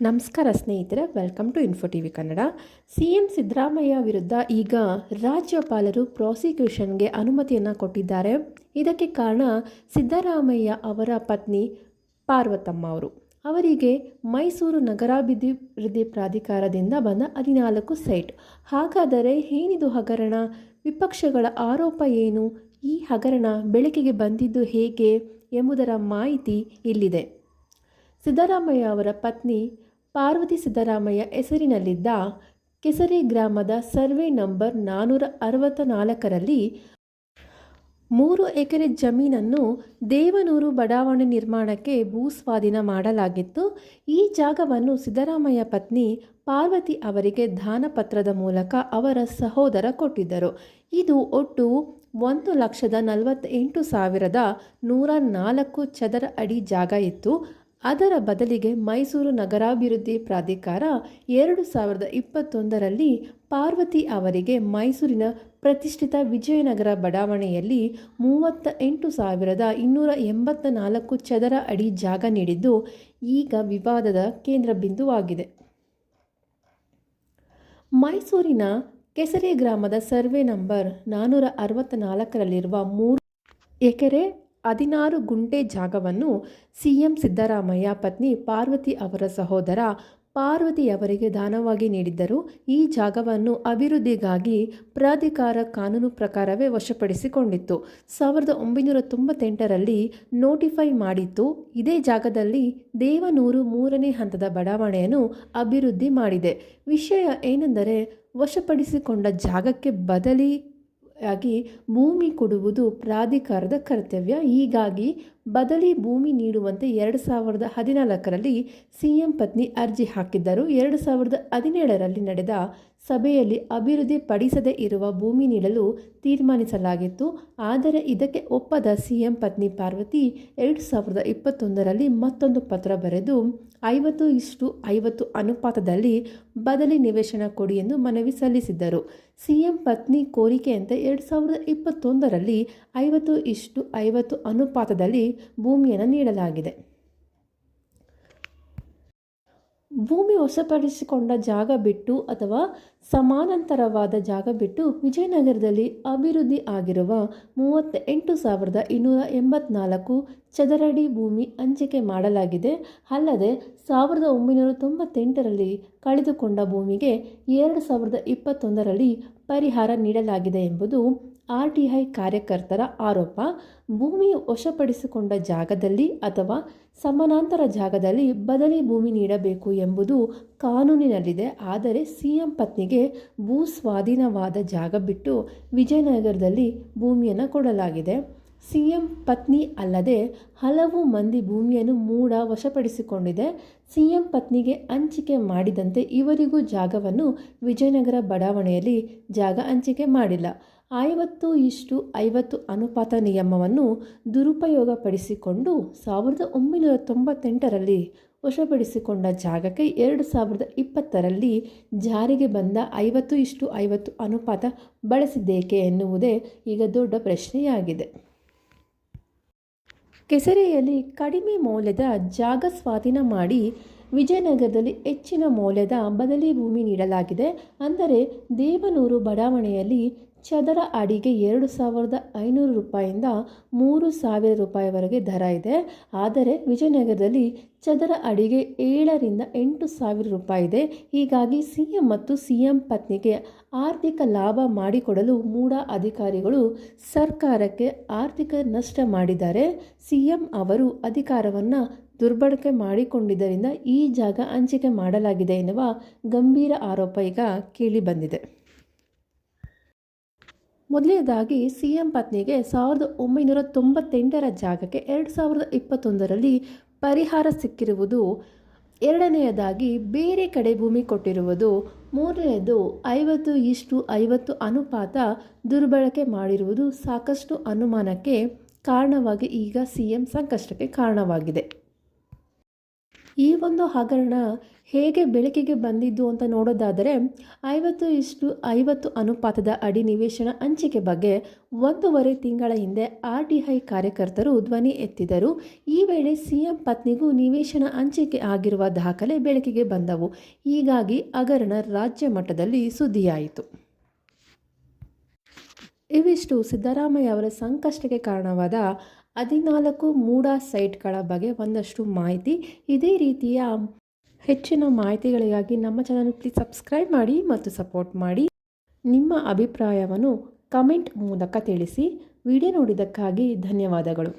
ನಮಸ್ಕಾರ ಸ್ನೇಹಿತರೆ welcome to info T V Kannada C M Siddaramaiah ವಿರುದ್ಧ ಈಗ ರಾಜ್ಯಪಾಲರು ಪ್ರಾಸಿಕ್ಯೂಷನ್ಗೆ ಅನುಮತಿಯನ್ನು ಕೊಟ್ಟಿದ್ದಾರೆ. ಇದಕ್ಕೆ ಕಾರಣ ಸಿದ್ದರಾಮಯ್ಯ ಅವರ ಪತ್ನಿ ಪಾರ್ವತಮ್ಮ ಅವರು. ಅವರಿಗೆ ಮೈಸೂರು ನಗರಾಭಿವೃದ್ಧಿ ಪ್ರಾಧಿಕಾರದಿಂದ ಬಂದ ಹದಿನಾಲ್ಕು ಸೈಟ್. ಹಾಗಾದರೆ ಏನಿದು ಹಗರಣ? ವಿಪಕ್ಷಗಳ ಆರೋಪ ಏನು? ಈ ಹಗರಣ ಬೆಳಕಿಗೆ ಬಂದಿದ್ದು ಹೇಗೆ ಎಂಬುದರ ಮಾಹಿತಿ ಇಲ್ಲಿದೆ. ಸಿದ್ದರಾಮಯ್ಯ ಅವರ ಪತ್ನಿ ಪಾರ್ವತಿ ಸಿದ್ದರಾಮಯ್ಯ ಹೆಸರಿನಲ್ಲಿದ್ದ ಕೆಸರಿ ಗ್ರಾಮದ ಸರ್ವೆ ನಂಬರ್ ನಾನ್ನೂರ ಅರವತ್ತ ನಾಲ್ಕರಲ್ಲಿ ಮೂರು ಎಕರೆ ಜಮೀನನ್ನು ದೇವನೂರು ಬಡಾವಣೆ ನಿರ್ಮಾಣಕ್ಕೆ ಭೂಸ್ವಾಧೀನ ಮಾಡಲಾಗಿತ್ತು. ಈ ಜಾಗವನ್ನು ಸಿದ್ದರಾಮಯ್ಯ ಪತ್ನಿ ಪಾರ್ವತಿ ಅವರಿಗೆ ದಾನಪತ್ರದ ಮೂಲಕ ಅವರ ಸಹೋದರ ಕೊಟ್ಟಿದ್ದರು. ಇದು ಒಟ್ಟು ಒಂದು ಲಕ್ಷದ ನಲವತ್ತೆಂಟು ಸಾವಿರದ ನೂರ ನಾಲ್ಕು ಚದರ ಅಡಿ ಜಾಗ ಇತ್ತು. ಅದರ ಬದಲಿಗೆ ಮೈಸೂರು ನಗರಾಭಿವೃದ್ಧಿ ಪ್ರಾಧಿಕಾರ ಎರಡು ಸಾವಿರದ ಇಪ್ಪತ್ತೊಂದರಲ್ಲಿ ಪಾರ್ವತಿ ಅವರಿಗೆ ಮೈಸೂರಿನ ಪ್ರತಿಷ್ಠಿತ ವಿಜಯನಗರ ಬಡಾವಣೆಯಲ್ಲಿ ಮೂವತ್ತ ಎಂಟು ಸಾವಿರದ ಇನ್ನೂರ ಎಂಬತ್ತ ನಾಲ್ಕು ಚದರ ಅಡಿ ಜಾಗ ನೀಡಿದ್ದು ಈಗ ವಿವಾದದ ಕೇಂದ್ರ ಬಿಂದುವಾಗಿದೆ ಮೈಸೂರಿನ ಕೆಸರೆ ಗ್ರಾಮದ ಸರ್ವೆ ನಂಬರ್ ನಾನ್ನೂರ ಅರವತ್ತ ನಾಲ್ಕರಲ್ಲಿರುವ ಮೂರು ಎಕರೆ ಹದಿನಾರು ಗುಂಟೆ ಜಾಗವನ್ನು ಸಿಎಂ ಸಿದ್ದರಾಮಯ್ಯ ಪತ್ನಿ ಪಾರ್ವತಿ ಅವರ ಸಹೋದರ ಪಾರ್ವತಿ ಅವರಿಗೆ ದಾನವಾಗಿ ನೀಡಿದ್ದರು. ಈ ಜಾಗವನ್ನು ಅಭಿವೃದ್ಧಿಗಾಗಿ ಪ್ರಾಧಿಕಾರ ಕಾನೂನು ಪ್ರಕಾರವೇ ವಶಪಡಿಸಿಕೊಂಡಿತ್ತು. ಸಾವಿರದ ಒಂಬೈನೂರ ತೊಂಬತ್ತೆಂಟರಲ್ಲಿ ನೋಟಿಫೈ ಮಾಡಿತ್ತು. ಇದೇ ಜಾಗದಲ್ಲಿ ದೇವನೂರು ಮೂರನೇ ಹಂತದ ಬಡಾವಣೆಯನ್ನು ಅಭಿವೃದ್ಧಿ ಮಾಡಿದೆ. ವಿಷಯ ಏನೆಂದರೆ ವಶಪಡಿಸಿಕೊಂಡ ಜಾಗಕ್ಕೆ ಬದಲಿ ಆಗಿ ಭೂಮಿ ಕೊಡುವುದು ಪ್ರಾಧಿಕಾರದ ಕರ್ತವ್ಯ. ಹೀಗಾಗಿ ಬದಲಿ ಭೂಮಿ ನೀಡುವಂತೆ ಎರಡು ಸಾವಿರದ ಹದಿನಾಲ್ಕರಲ್ಲಿ ಸಿಎಂ ಪತ್ನಿ ಅರ್ಜಿ ಹಾಕಿದ್ದರು ಎರಡು ಸಾವಿರದ ಹದಿನೇಳರಲ್ಲಿ ನಡೆದ ಸಭೆಯಲ್ಲಿ ಅಭಿವೃದ್ಧಿ ಪಡಿಸದೇ ಇರುವ ಭೂಮಿ ನೀಡಲು ತೀರ್ಮಾನಿಸಲಾಗಿತ್ತು. ಆದರೆ ಇದಕ್ಕೆ ಒಪ್ಪದ ಸಿಎಂ ಪತ್ನಿ ಪಾರ್ವತಿ ಎರಡು ಸಾವಿರದ ಇಪ್ಪತ್ತೊಂದರಲ್ಲಿ ಮತ್ತೊಂದು ಪತ್ರ ಬರೆದು, ಐವತ್ತು ಇಷ್ಟು ಐವತ್ತು ಅನುಪಾತದಲ್ಲಿ ಬದಲಿ ನಿವೇಶನ ಕೊಡಿ ಎಂದು ಮನವಿ ಸಲ್ಲಿಸಿದ್ದರು. ಸಿಎಂ ಪತ್ನಿ ಕೋರಿಕೆಯಂತೆ ಎರಡು ಸಾವಿರದ ಇಪ್ಪತ್ತೊಂದರಲ್ಲಿ ಐವತ್ತು ಇಷ್ಟು ಐವತ್ತು ಅನುಪಾತದಲ್ಲಿ ಭೂಮಿಯನ್ನು ನೀಡಲಾಗಿದೆ. ಭೂಮಿ ಹೊಸಪಡಿಸಿಕೊಂಡ ಜಾಗ ಬಿಟ್ಟು ಅಥವಾ ಸಮಾನಾಂತರವಾದ ಜಾಗ ಬಿಟ್ಟು ವಿಜಯನಗರದಲ್ಲಿ ಅಭಿವೃದ್ಧಿ ಆಗಿರುವ ಮೂವತ್ತ ಎಂಟು ಸಾವಿರದ ಇನ್ನೂರ ಎಂಬತ್ನಾಲ್ಕು ಚದರಡಿ ಭೂಮಿ ಹಂಚಿಕೆ ಮಾಡಲಾಗಿದೆ. ಅಲ್ಲದೆ ಸಾವಿರದ ಒಂಬೈನೂರ ತೊಂಬತ್ತೆಂಟರಲ್ಲಿ ಕಳೆದುಕೊಂಡ ಭೂಮಿಗೆ ಎರಡು ಸಾವಿರದ ಇಪ್ಪತ್ತೊಂದರಲ್ಲಿ ಪರಿಹಾರ ನೀಡಲಾಗಿದೆ ಎಂಬುದು ಆರ್ ಟಿ ಐ ಕಾರ್ಯಕರ್ತರ ಆರೋಪ ಭೂಮಿ ವಶಪಡಿಸಿಕೊಂಡ ಜಾಗದಲ್ಲಿ ಅಥವಾ ಸಮಾನಾಂತರ ಜಾಗದಲ್ಲಿ ಬದಲಿ ಭೂಮಿ ನೀಡಬೇಕು ಎಂಬುದು ಕಾನೂನಿನಲ್ಲಿದೆ. ಆದರೆ ಸಿಎಂ ಪತ್ನಿಗೆ ಭೂ ಸ್ವಾಧೀನವಾದ ಜಾಗ ಬಿಟ್ಟು ವಿಜಯನಗರದಲ್ಲಿ ಭೂಮಿಯನ್ನು ಕೊಡಲಾಗಿದೆ. ಸಿ ಎಂ ಪತ್ನಿ ಅಲ್ಲದೆ ಹಲವು ಮಂದಿ ಭೂಮಿಯನ್ನು ಮೂಡ ವಶಪಡಿಸಿಕೊಂಡಿದೆ. ಸಿಎಂ ಪತ್ನಿಗೆ ಹಂಚಿಕೆ ಮಾಡಿದಂತೆ ಇವರಿಗೂ ಜಾಗವನ್ನು ವಿಜಯನಗರ ಬಡಾವಣೆಯಲ್ಲಿ ಜಾಗ ಹಂಚಿಕೆ ಮಾಡಿಲ್ಲ. ಐವತ್ತು ಇಷ್ಟು ಐವತ್ತು ಅನುಪಾತ ನಿಯಮವನ್ನು ದುರುಪಯೋಗಪಡಿಸಿಕೊಂಡು ಸಾವಿರದ ಒಂಬೈನೂರ ತೊಂಬತ್ತೆಂಟರಲ್ಲಿ ವಶಪಡಿಸಿಕೊಂಡ ಜಾಗಕ್ಕೆ ಎರಡು ಸಾವಿರದ ಇಪ್ಪತ್ತರಲ್ಲಿ ಜಾರಿಗೆ ಬಂದ ಐವತ್ತು ಇಷ್ಟು ಐವತ್ತು ಅನುಪಾತ ಬಳಸಿದ್ದೇಕೆ ಎನ್ನುವುದೇ ಈಗ ದೊಡ್ಡ ಪ್ರಶ್ನೆಯಾಗಿದೆ. ಕೆಸರೆಯಲ್ಲಿ ಕಡಿಮೆ ಮೌಲ್ಯದ ಜಾಗ ಸ್ವಾಧೀನ ಮಾಡಿ ವಿಜಯನಗರದಲ್ಲಿ ಹೆಚ್ಚಿನ ಮೌಲ್ಯದ ಬದಲಿ ಭೂಮಿ ನೀಡಲಾಗಿದೆ. ಅಂದರೆ ದೇವನೂರು ಬಡಾವಣೆಯಲ್ಲಿ ಚದರ ಅಡಿಗೆ ಎರಡು ಸಾವಿರದ ಐನೂರು ರೂಪಾಯಿಂದ ಮೂರು ಸಾವಿರ ರೂಪಾಯಿವರೆಗೆ ದರ ಇದೆ. ಆದರೆ ವಿಜಯನಗರದಲ್ಲಿ ಚದರ ಅಡಿಗೆ ಏಳರಿಂದ ಎಂಟು ಸಾವಿರ ರೂಪಾಯಿ ಇದೆ. ಹೀಗಾಗಿ ಸಿ ಎಂ ಮತ್ತು ಸಿ ಎಂ ಪತ್ನಿಗೆ ಆರ್ಥಿಕ ಲಾಭ ಮಾಡಿಕೊಡಲು ಮೂಡ ಅಧಿಕಾರಿಗಳು ಸರ್ಕಾರಕ್ಕೆ ಆರ್ಥಿಕ ನಷ್ಟ ಮಾಡಿದ್ದಾರೆ. ಸಿ ಎಂ ಅವರು ಅಧಿಕಾರವನ್ನು ದುರ್ಬಳಕೆ ಮಾಡಿಕೊಂಡಿದ್ದರಿಂದ ಈ ಜಾಗ ಹಂಚಿಕೆ ಮಾಡಲಾಗಿದೆ ಎನ್ನುವ ಗಂಭೀರ ಆರೋಪ ಈಗ ಕೇಳಿಬಂದಿದೆ ಮೊದಲನೇದಾಗಿ ಸಿ ಎಂ ಪತ್ನಿಗೆ ಸಾವಿರದ ಒಂಬೈನೂರ ತೊಂಬತ್ತೆಂಟರ ಜಾಗಕ್ಕೆ ಎರಡು ಸಾವಿರದ ಇಪ್ಪತ್ತೊಂದರಲ್ಲಿ ಪರಿಹಾರ ಸಿಕ್ಕಿರುವುದು. ಎರಡನೆಯದಾಗಿ ಬೇರೆ ಕಡೆ ಭೂಮಿ ಕೊಟ್ಟಿರುವುದು. ಮೂರನೆಯದು ಐವತ್ತು ಇಷ್ಟು ಐವತ್ತು ಅನುಪಾತ ದುರ್ಬಳಕೆ ಮಾಡಿರುವುದು ಸಾಕಷ್ಟು ಅನುಮಾನಕ್ಕೆ ಕಾರಣವಾಗಿ ಈಗ ಸಿ ಎಂ ಸಂಕಷ್ಟಕ್ಕೆ ಕಾರಣವಾಗಿದೆ. ಈ ಒಂದು ಹಗರಣ ಹೇಗೆ ಬೆಳಕಿಗೆ ಬಂದಿದ್ದು ಅಂತ ನೋಡೋದಾದರೆ ಐವತ್ತು ಇಷ್ಟು ಐವತ್ತು ಅನುಪಾತದ ಅಡಿ ನಿವೇಶನ ಹಂಚಿಕೆ ಬಗ್ಗೆ ಒಂದೂವರೆ ತಿಂಗಳ ಹಿಂದೆ ಆರ್ ಟಿ ಐ ಕಾರ್ಯಕರ್ತರು ಧ್ವನಿ ಎತ್ತಿದರು. ಈ ವೇಳೆ ಸಿಎಂ ಪತ್ನಿಗೂ ನಿವೇಶನ ಹಂಚಿಕೆ ಆಗಿರುವ ದಾಖಲೆ ಬೆಳಕಿಗೆ ಬಂದವು. ಹೀಗಾಗಿ ಹಗರಣ ರಾಜ್ಯ ಮಟ್ಟದಲ್ಲಿ ಸುದ್ದಿಯಾಯಿತು. ಇವಿಷ್ಟು ಸಿದ್ದರಾಮಯ್ಯ ಅವರ ಸಂಕಷ್ಟಕ್ಕೆ ಕಾರಣವಾದ ಹದಿನಾಲ್ಕು ಮೂಡ ಸೈಟ್ಗಳ ಬಗ್ಗೆ ಒಂದಷ್ಟು ಮಾಹಿತಿ. ಇದೇ ರೀತಿಯ ಹೆಚ್ಚಿನ ಮಾಹಿತಿಗಳಿಗಾಗಿ ನಮ್ಮ ಚಾನಲ್ ಪ್ಲೀಸ್ ಸಬ್ಸ್ಕ್ರೈಬ್ ಮಾಡಿ ಮತ್ತು ಸಪೋರ್ಟ್ ಮಾಡಿ. ನಿಮ್ಮ ಅಭಿಪ್ರಾಯವನ್ನು ಕಮೆಂಟ್ ಮೂಲಕ ತಿಳಿಸಿ. ವಿಡಿಯೋ ನೋಡಿದ್ದಕ್ಕಾಗಿ ಧನ್ಯವಾದಗಳು.